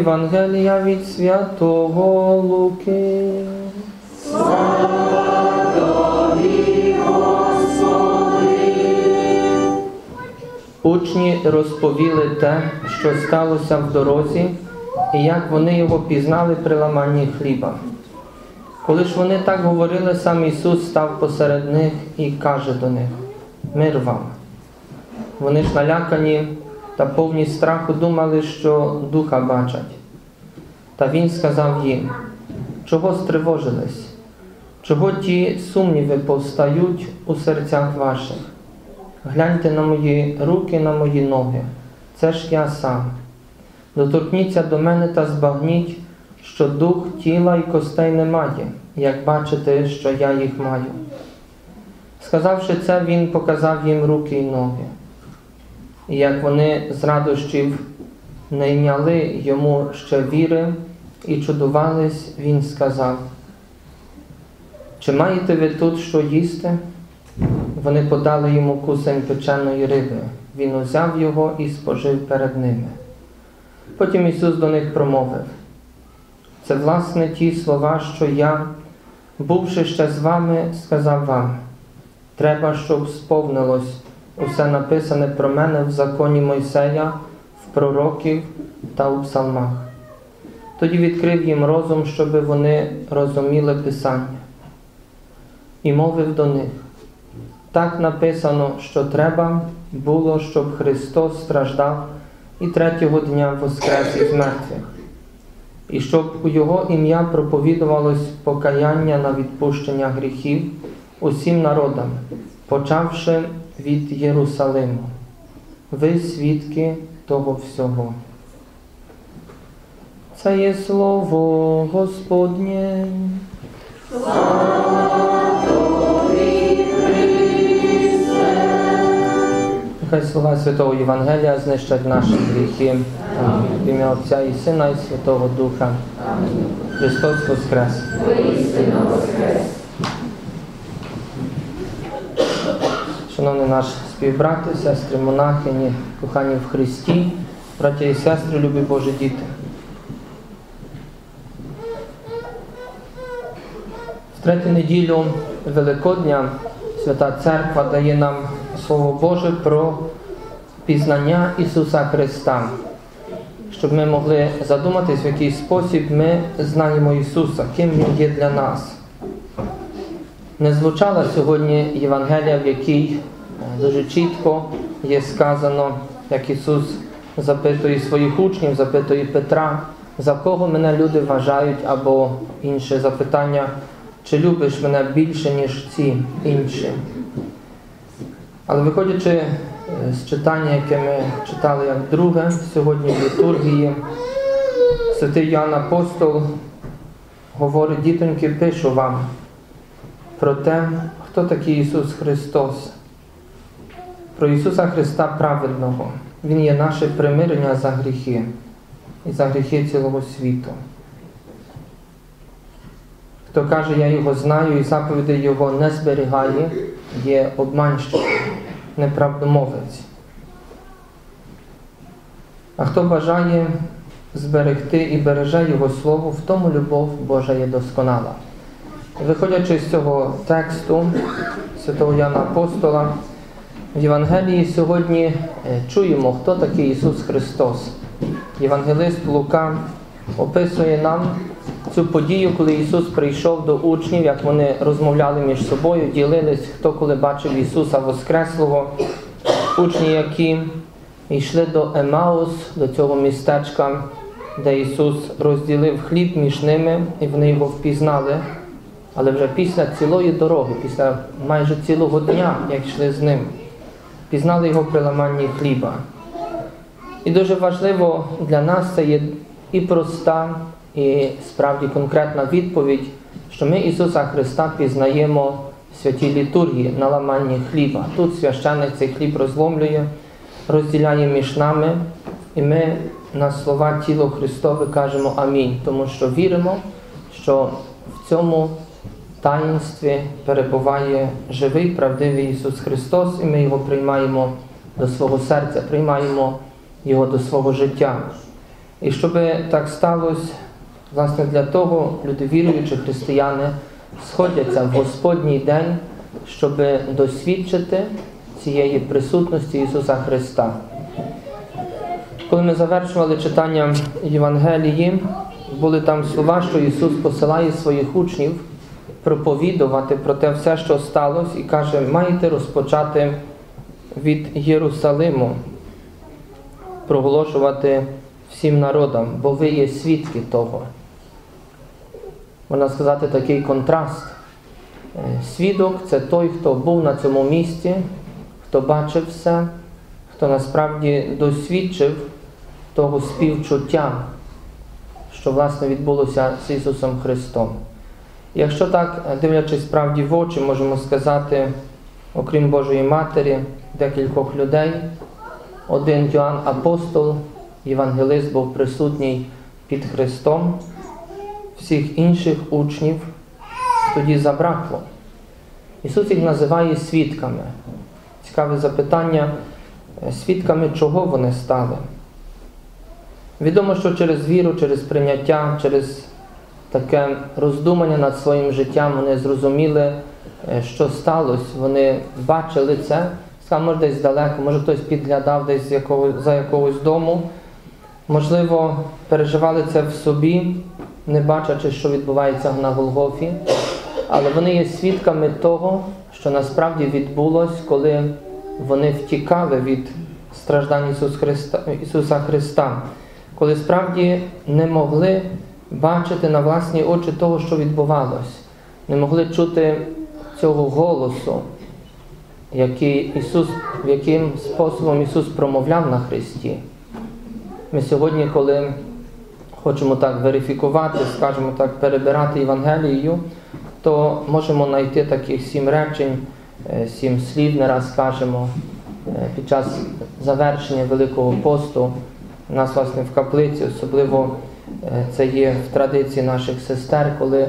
Євангелія від Святого Луки. Учні розповіли те, що сталося в дорозі, і як вони його пізнали при ламанні хліба. Коли ж вони так говорили, сам Ісус став посеред них і каже до них: Мир вам. Вони ж налякані та повні страху думали, що духа бачать. Та Він сказав їм, чого стривожились, чого ті сумніви повстають у серцях ваших. Гляньте на мої руки, на мої ноги. Це ж я сам. Доторкніться до мене та збагніть, що дух тіла і костей немає, як бачите, що я їх маю. Сказавши це, він показав їм руки й ноги. І як вони з радощів не йняли йому ще віри і чудувались, він сказав, чи маєте ви тут що їсти? Вони подали йому кусень печеної риби. Він узяв його і спожив перед ними. Потім Ісус до них промовив: це, власне, ті слова, що я, бувши ще з вами, сказав вам. Треба, щоб сповнилось усе написане про мене в законі Мойсея, в пророків та у псалмах. Тоді відкрив їм розум, щоб вони розуміли Писання, і мовив до них. Так написано, що треба було, щоб Христос страждав і третього дня воскрес із мертвих, і щоб у Його ім'я проповідувалось покаяння на відпущення гріхів усім народам, почавши від Єрусалиму. Ви свідки того всього. Це є слово Господнє. Нехай слова Святого Євангелія знищать наші гріхи. В ім'я Отця і Сина, і Святого Духа. Христос Воскрес! Шановний наш співбрати, сестри, монахині, кохані в Христі, браття і сестри, любі Божі діти. Третю неділю Великодня Свята Церква дає нам Слово Боже про пізнання Ісуса Христа, щоб ми могли задуматись, в який спосіб ми знаємо Ісуса, ким Він є для нас. Не звучала сьогодні Євангелія, в якій дуже чітко є сказано, як Ісус запитує своїх учнів, запитує Петра, за кого мене люди вважають, або інше запитання, чи любиш мене більше, ніж ці інші. Але виходячи з читання, яке ми читали як друге сьогодні в літургії, святий Йоанн Апостол говорить, дітоньки, пишу вам про те, хто такий Ісус Христос, про Ісуса Христа праведного. Він є наше примирення за гріхи і за гріхи цілого світу. Хто каже, я Його знаю і заповіді Його не зберігає, є обманщик, неправдомовець. А хто бажає зберегти і береже Його Слово, в тому любов Божа є досконала. Виходячи з цього тексту Святого Яна Апостола, в Євангелії сьогодні чуємо, хто такий Ісус Христос. Євангелист Лука описує нам цю подію, коли Ісус прийшов до учнів, як вони розмовляли між собою, ділились, хто коли бачив Ісуса Воскреслого, учні, які йшли до Емаус, до цього містечка, де Ісус розділив хліб між ними, і вони його впізнали. Але вже після цілої дороги, після майже цілого дня, як йшли з ним, пізнали його при ламанні хліба. І дуже важливо для нас це є і проста, і справді конкретна відповідь, що ми Ісуса Христа пізнаємо в святій літургії на ламанні хліба. Тут священник цей хліб розломлює, розділяє між нами, і ми на слова тіло Христове кажемо Амінь, тому що віримо, що в цьому таїнстві перебуває живий, правдивий Ісус Христос, і ми Його приймаємо до свого серця, приймаємо Його до свого життя. І щоб так сталося, власне, для того люди віруючі християни сходяться в Господній день, щоб досвідчити цієї присутності Ісуса Христа. Коли ми завершували читання Євангелії, були там слова, що Ісус посилає своїх учнів проповідувати про те все, що сталося, і каже, маєте розпочати від Єрусалиму, проголошувати всім народам, бо ви є свідки того. Можна сказати, такий контраст. Е, Свідок це той, хто був на цьому місці, хто бачив все, хто насправді досвідчив того співчуття, що власне відбулося з Ісусом Христом. Якщо так, дивлячись справді в очі, можемо сказати, окрім Божої Матері, декількох людей, один Йоанн Апостол, євангелист був присутній під Христом, всіх інших учнів тоді забракло. Ісус їх називає свідками. Цікаве запитання, свідками чого вони стали? Відомо, що через віру, через прийняття, через таке роздумання над своїм життям вони зрозуміли, е, що сталося. Вони бачили це, сказав, може десь далеко, може хтось підглядав десь за якогось дому. Можливо, переживали це в собі, не бачачи, що відбувається на Голгофі. Але вони є свідками того, що насправді відбулось, коли вони втікали від страждань Ісус Христа, Ісуса Христа, коли справді не могли бачити на власні очі того, що відбувалось, не могли чути цього голосу, який Ісус, яким способом Ісус промовляв на Христі. Ми сьогодні, коли хочемо так верифікувати, скажімо так, перебирати Євангелією, то можемо знайти таких сім речень, е, сім слів, не раз скажемо, е, під час завершення Великого посту. Нас, власне, в каплиці, особливо е, це є в традиції наших сестер, коли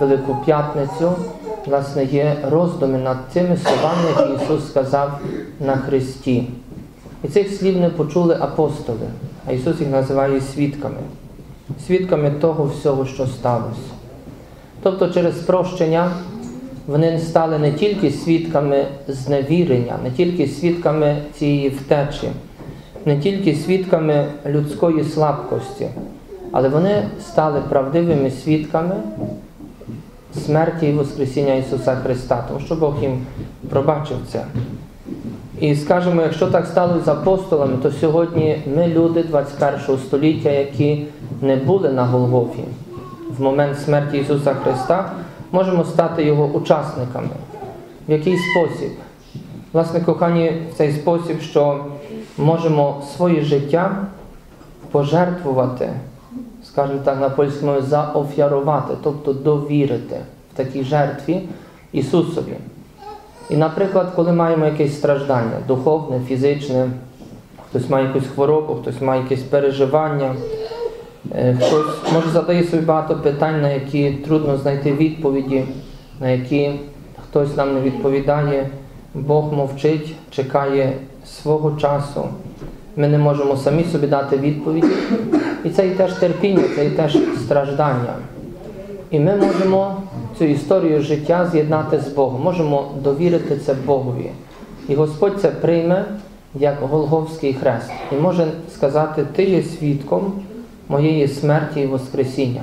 Велику П'ятницю власне, є роздуми над цими словами, які Ісус сказав на Христі. І цих слів не почули апостоли, а Ісус їх називає свідками, свідками того всього, що сталося. Тобто через прощення вони стали не тільки свідками зневірення, не тільки свідками цієї втечі, не тільки свідками людської слабкості, але вони стали правдивими свідками смерті і Воскресіння Ісуса Христа, тому що Бог їм пробачив це. І скажемо, якщо так сталося з апостолами, то сьогодні ми люди 21 століття, які не були на Голгофі в момент смерті Ісуса Христа, можемо стати Його учасниками. В який спосіб? Власне, кохані, в цей спосіб, що можемо своє життя пожертвувати, скажімо так, на польській мові, тобто довірити в такій жертві Ісусові. І, наприклад, коли маємо якесь страждання, духовне, фізичне, хтось має якусь хворобу, хтось має якесь переживання, хтось може задає собі багато питань, на які трудно знайти відповіді, на які хтось нам не відповідає, Бог мовчить, чекає свого часу. Ми не можемо самі собі дати відповіді. І це і теж терпіння, це і теж страждання. І ми можемо цю історію життя з'єднати з Богом, можемо довірити це Богові. І Господь це прийме як Голговський хрест. І може сказати, ти є свідком моєї смерті і Воскресіння.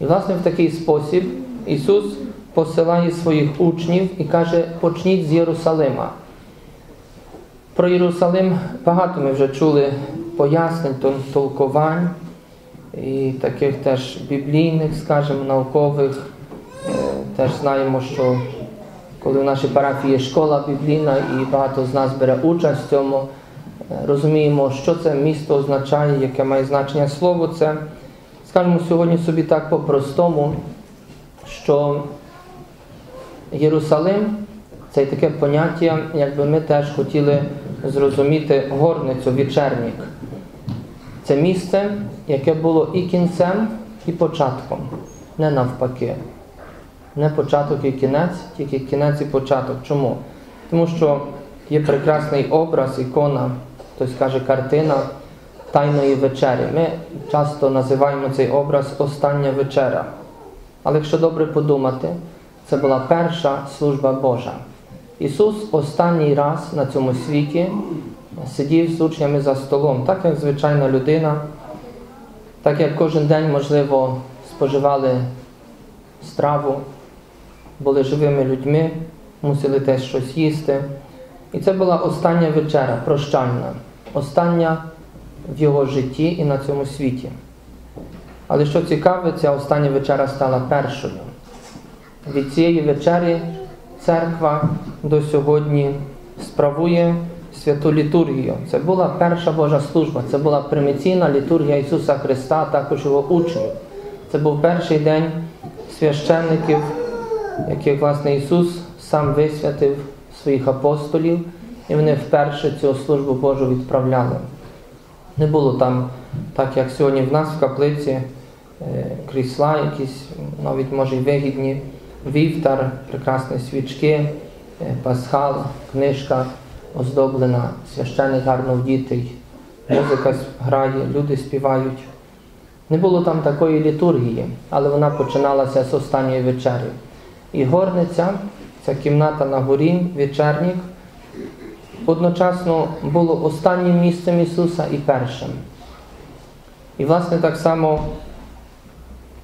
І, власне, в такий спосіб Ісус посилає своїх учнів і каже, почніть з Єрусалима. Про Єрусалим багато ми вже чули пояснень, толкувань і таких теж біблійних, скажімо, наукових. Теж знаємо, що коли в нашій парафії є школа біблійна і багато з нас бере участь в цьому, розуміємо, що це місто означає, яке має значення слово. Це, скажімо, сьогодні собі так по-простому, що Єрусалим це таке поняття, якби ми теж хотіли зрозуміти горницю, вечерник. Це місце, яке було і кінцем, і початком, не навпаки. Не початок і кінець, тільки кінець і початок. Чому? Тому що є прекрасний образ, ікона, хтось каже картина Тайної вечері. Ми часто називаємо цей образ Остання вечера. Але якщо добре подумати, це була перша служба Божа. Ісус останній раз на цьому світі сидів з учнями за столом, так як звичайна людина, так як кожен день, можливо, споживали страву, були живими людьми, мусили теж щось їсти. І це була остання вечеря, прощальна, остання в його житті і на цьому світі. Але що цікаве, ця остання вечера стала першою. Від цієї вечері церква до сьогодні справує святу літургію. Це була перша Божа служба, це була приміційна літургія Ісуса Христа, також його учнів. Це був перший день священників, яких, власне, Ісус сам висвятив своїх апостолів, і вони вперше цю службу Божу відправляли. Не було там, так як сьогодні в нас в каплиці, е, крісла якісь, навіть може вигідні, вівтар, прекрасні свічки, е, пасхал, книжка оздоблена, священик гарно вдітий, музика грає, люди співають. Не було там такої літургії, але вона починалася з останньої вечері. І горниця, ця кімната на горі, вечернік, одночасно було останнім місцем Ісуса і першим. І, власне, так само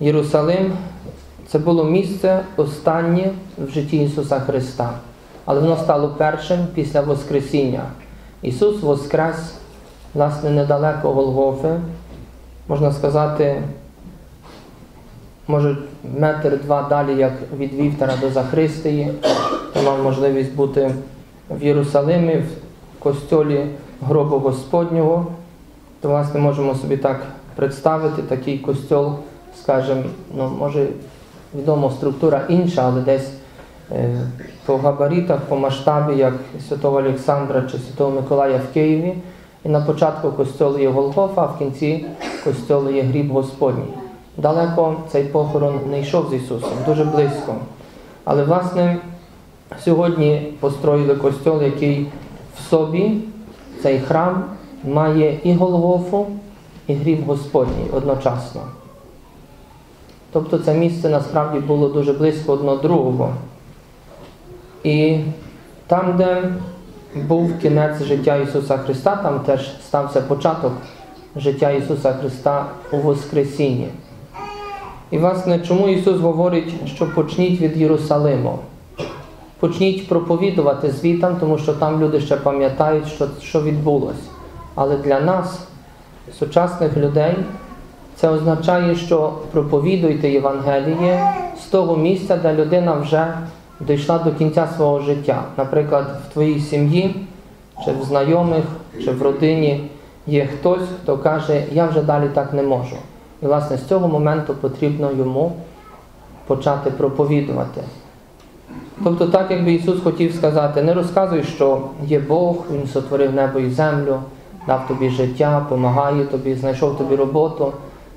Єрусалим це було місце останнє в житті Ісуса Христа. Але воно стало першим після Воскресіння. Ісус воскрес, власне, недалеко Голгофи, можна сказати, може, метр-два далі, як від Вівтера до Захристії. Я мав можливість бути в Єрусалимі, в костьолі гробу Господнього. То, власне, можемо собі так представити такий костьол, скажімо, ну, може, відомо, структура інша, але десь е, по габаритах, по масштабі, як Святого Олександра чи Святого Миколая в Києві. І на початку костьолу є Голгофа, а в кінці костьолу є гріб Господній. Далеко цей похорон не йшов з Ісусом, дуже близько. Але, власне, сьогодні построїли костьол, який в собі, цей храм, має і Голгофу, і гріб Господній одночасно. Тобто це місце насправді було дуже близько одно другого. І там, де був кінець життя Ісуса Христа, там теж стався початок життя Ісуса Христа у Воскресінні. І, власне, чому Ісус говорить, що почніть від Єрусалиму? Почніть проповідувати звітам, тому що там люди ще пам'ятають, що, що відбулося. Але для нас, сучасних людей, це означає, що проповідуйте Євангеліє з того місця, де людина вже дійшла до кінця свого життя. Наприклад, в твоїй сім'ї, чи в знайомих, чи в родині є хтось, хто каже, я вже далі так не можу. І, власне, з цього моменту потрібно йому почати проповідувати. Тобто, так якби Ісус хотів сказати, не розказуй, що є Бог, Він сотворив небо і землю, дав тобі життя, допомагає тобі, знайшов тобі роботу.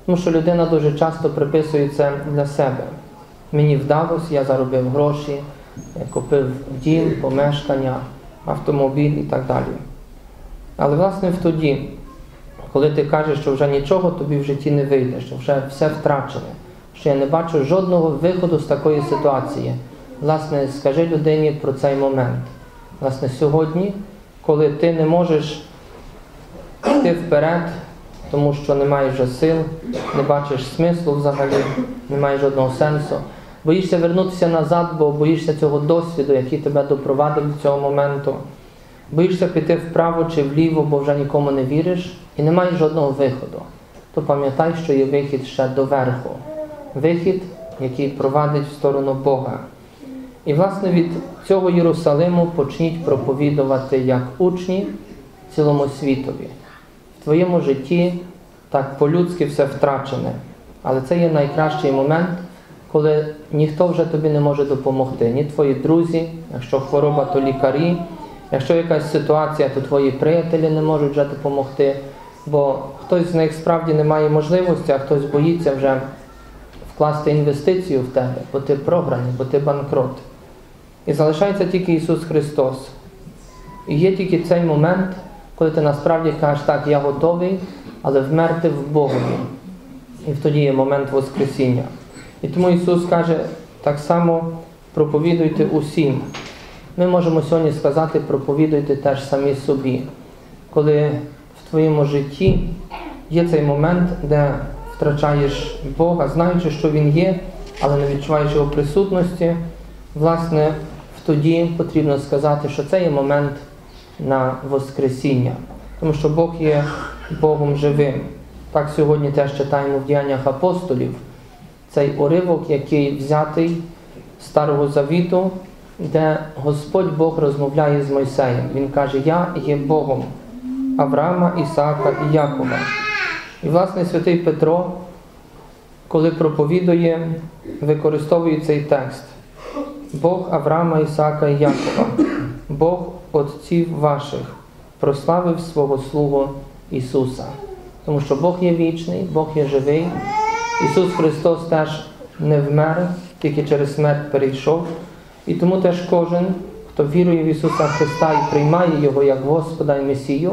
Тому що людина дуже часто приписує це для себе. Мені вдалося, я заробив гроші, купив дім, помешкання, автомобіль і так далі. Але, власне, в тоді, коли ти кажеш, що вже нічого тобі в житті не вийде, що вже все втрачене, що я не бачу жодного виходу з такої ситуації, власне, скажи людині про цей момент. Власне, сьогодні, коли ти не можеш йти вперед, тому що не маєш вже сил, не бачиш смислу взагалі, не маєш жодного сенсу. Боїшся вернутися назад, бо боїшся цього досвіду, який тебе допровадив до цього моменту. Боїшся піти вправо чи вліво, бо вже нікому не віриш, і не маєш жодного виходу. То пам'ятай, що є вихід ще до верху. Вихід, який провадить в сторону Бога. І, власне, від цього Єрусалиму почніть проповідувати як учні цілому світові. В твоєму житті так по-людськи все втрачене. Але це є найкращий момент, коли ніхто вже тобі не може допомогти. Ні твої друзі, якщо хвороба, то лікарі, якщо якась ситуація, то твої приятелі не можуть вже допомогти, бо хтось з них справді не має можливості, а хтось боїться вже вкласти інвестицію в тебе, бо ти програний, бо ти банкрот. І залишається тільки Ісус Христос. І є тільки цей момент, коли ти насправді кажеш, так, я готовий, але вмерти в Богові. І тоді є момент Воскресіння. І тому Ісус каже, так само проповідуйте усім. Ми можемо сьогодні сказати, проповідуйте теж самі собі. Коли в твоєму житті є цей момент, де втрачаєш Бога, знаючи, що Він є, але не відчуваєш Його присутності, власне, тоді потрібно сказати, що це є момент на Воскресіння. Тому що Бог є Богом живим. Так сьогодні теж читаємо в діяннях апостолів цей уривок, який взятий Старого Завіту, де Господь Бог розмовляє з Мойсеєм. Він каже, Я є Богом Авраама, Ісаака і Якова. І, власне, святий Петро, коли проповідує, використовує цей текст. Бог Авраама, Ісаака і Якова, Бог Отців ваших, прославив свого Слугу Ісуса. Тому що Бог є вічний, Бог є живий. Ісус Христос теж не вмер, тільки через смерть перейшов. І тому теж кожен, хто вірує в Ісуса Христа і приймає Його як Господа і Месію,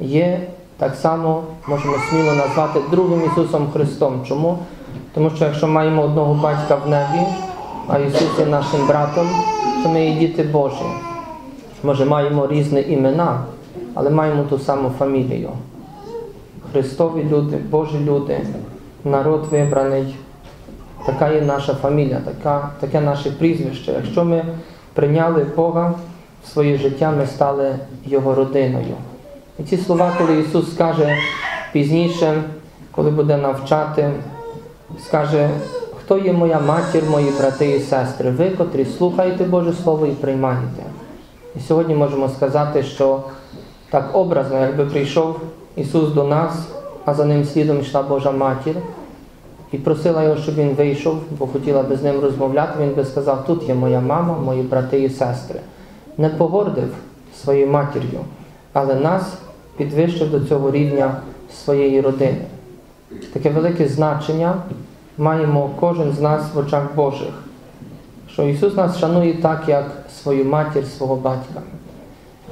є так само, можемо сміло назвати другим Ісусом Христом. Чому? Тому що якщо маємо одного батька в небі, а Ісус є нашим братом, то ми є діти Божі. Може, маємо різні імена, але маємо ту саму фамілію. Христові люди, Божі люди, народ вибраний. Така є наша фамілія, така, таке наше прізвище. Якщо ми прийняли Бога в своє життя, ми стали Його родиною. І ці слова, коли Ісус скаже пізніше, коли буде навчати, скаже, хто є моя матір, мої брати і сестри, ви, котрі слухаєте Боже Слово і приймаєте. І сьогодні можемо сказати, що так образно, якби прийшов Ісус до нас, а за ним слідом йшла Божа матір, і просила його, щоб він вийшов, бо хотіла би з ним розмовляти, він би сказав, тут є моя мама, мої брати і сестри. Не погордив своєю матір'ю, але нас підвищив до цього рівня своєї родини. Таке велике значення маємо кожен з нас в очах Божих, що Ісус нас шанує так, як свою матір, свого батька.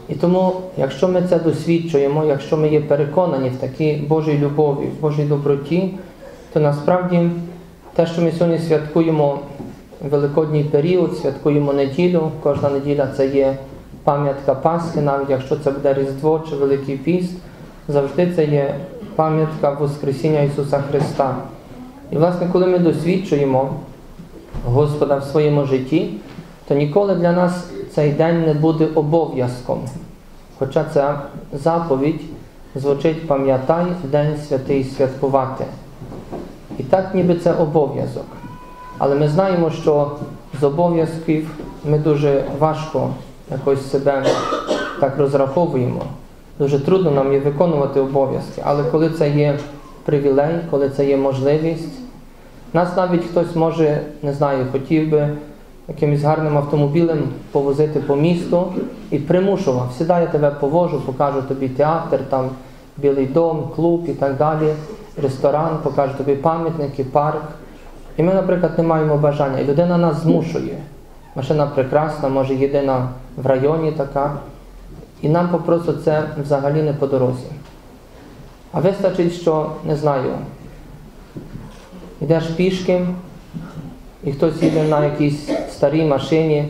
І тому, якщо ми це досвідчуємо, якщо ми є переконані в такій Божій любові, в Божій доброті, то насправді те, що ми сьогодні святкуємо Великодній період, святкуємо неділю, кожна неділя це є пам'ятка Пасхи, навіть якщо це буде Різдво чи Великий Піст, завжди це є пам'ятка Воскресіння Ісуса Христа. І, власне, коли ми досвідчуємо Господа в своєму житті, то ніколи для нас цей день не буде обов'язком. Хоча ця заповідь звучить пам'ятай День святий святкувати. І так ніби це обов'язок. Але ми знаємо, що з обов'язків ми дуже важко якось себе так розраховуємо. Дуже трудно нам є виконувати обов'язки. Але коли це є привілей, коли це є можливість, нас навіть хтось може, не знаю, хотів би якимось гарним автомобілем повозити по місту і примушував. Сідай, тебе повожу, покажу тобі театр, там білий дом, клуб і так далі, ресторан, покажу тобі пам'ятники, парк. І ми, наприклад, не маємо бажання. І людина нас змушує. Машина прекрасна, може єдина в районі така. І нам попросту це взагалі не по дорозі. А вистачить, що, не знаю, йдеш пішки, і хтось їде на якійсь старій машині,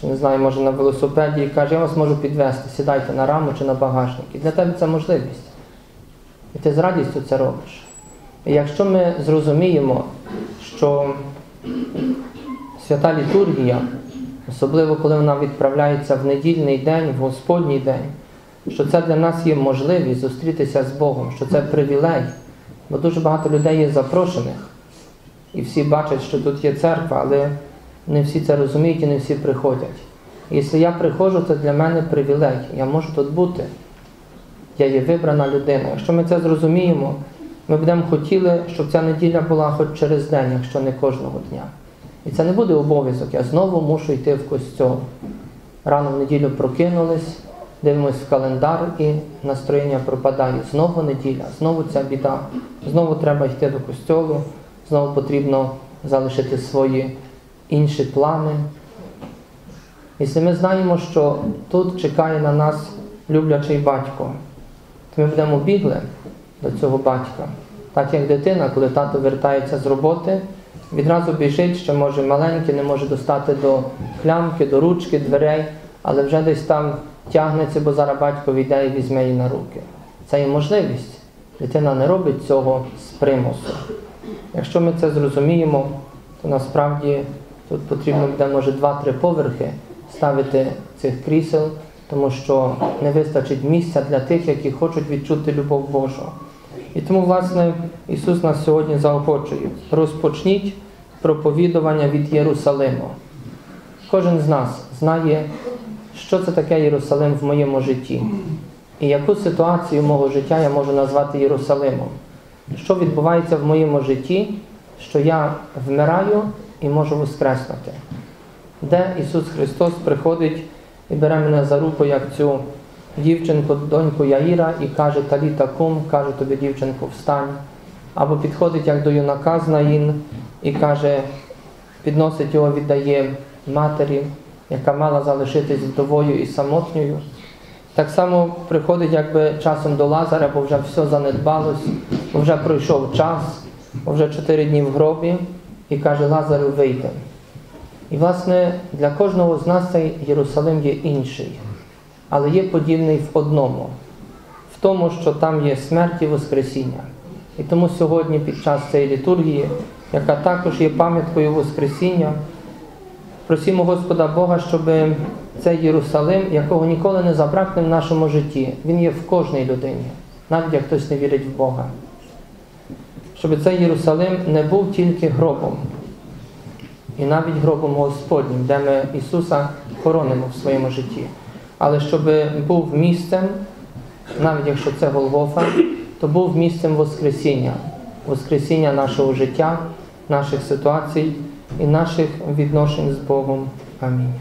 чи не знаю, може на велосипеді, і каже, я вас можу підвезти, сідайте на раму чи на багажник. І для тебе це можливість. І ти з радістю це робиш. І якщо ми зрозуміємо, що свята літургія, особливо коли вона відправляється в недільний день, в Господній день, що це для нас є можливість зустрітися з Богом, що це привілей, бо дуже багато людей є запрошених. І всі бачать, що тут є церква, але не всі це розуміють і не всі приходять. І якщо я приходжу, це для мене привілей. Я можу тут бути. Я є вибрана людина. Якщо ми це зрозуміємо, ми будемо хотіли, щоб ця неділя була хоч через день, якщо не кожного дня. І це не буде обов'язок. Я знову мушу йти в костьол. Рано в неділю прокинулись, дивимось в календар і настроєння пропадає. Знову неділя, знову ця біда, знову треба йти до костьолу, знову потрібно залишити свої інші плани. Якщо ми знаємо, що тут чекає на нас люблячий батько, то ми будемо бігли до цього батька. Так як дитина, коли тато вертається з роботи, відразу біжить, що може маленький, не може достати до клямки, до ручки, дверей, але вже десь там тягнеться, бо зараз батько війде і візьме її на руки. Це є можливість. Дитина не робить цього з примусу. Якщо ми це зрозуміємо, то насправді тут потрібно буде, може, два-три поверхи ставити цих крісел, тому що не вистачить місця для тих, які хочуть відчути любов Божу. І тому, власне, Ісус нас сьогодні заохочує. Розпочніть проповідування від Єрусалиму. Кожен з нас знає, що це таке Єрусалим в моєму житті. І яку ситуацію мого життя я можу назвати Єрусалимом? Що відбувається в моєму житті, що я вмираю і можу воскреснути? Де Ісус Христос приходить і бере мене за руку, як цю дівчинку, доньку Яїра, і каже, Таліта кум, каже тобі, дівчинку, встань. Або підходить як до юнака з Наїн і каже, підносить його, віддає матері, яка мала залишитись вдовою і самотньою. Так само приходить якби часом до Лазаря, бо вже все занедбалось, бо вже пройшов час, бо вже чотири дні в гробі, і каже Лазарю, вийди. І, власне, для кожного з нас цей Єрусалим є інший, але є подібний в одному, в тому, що там є смерть і Воскресіння. І тому сьогодні, під час цієї літургії, яка також є пам'яткою Воскресіння, просимо Господа Бога, щоб цей Єрусалим, якого ніколи не забракне в нашому житті, він є в кожній людині, навіть як хтось не вірить в Бога. Щоб цей Єрусалим не був тільки гробом, і навіть гробом Господнім, де ми Ісуса хоронимо в своєму житті. Але щоб був місцем, навіть якщо це Голгофа, то був місцем Воскресіння, Воскресіння нашого життя, наших ситуацій і наших відношень з Богом. Амінь.